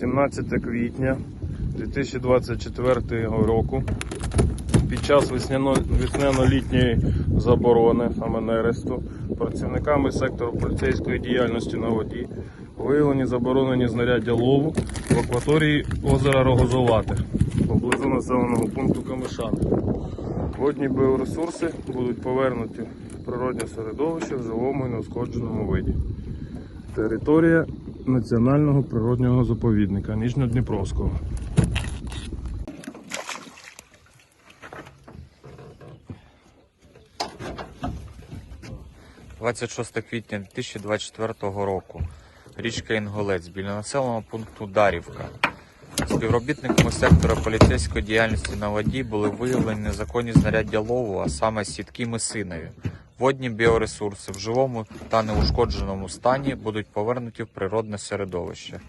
17 квітня 2024 року. Під час весняно- весняно-літньої заборони, саме нересту, працівниками сектору поліцейської діяльності на воді виявлені заборонені знаряддя лову в акваторії озера Рогозолате поблизу населеного пункту Камишани. Водні біоресурси будуть повернуті в природне середовище в живому і неушкодженому виді. Територія Національного природнього заповідника Ніжньодніпровського. 26 квітня 2024 року. Річка Інголець біля населеного пункту Дарівка. Співробітниками сектора поліцейської діяльності на воді були виявлені незаконні знаряддя лову, а саме сітки мисинові. Водні біоресурси в живому та неушкодженому стані будуть повернуті в природне середовище.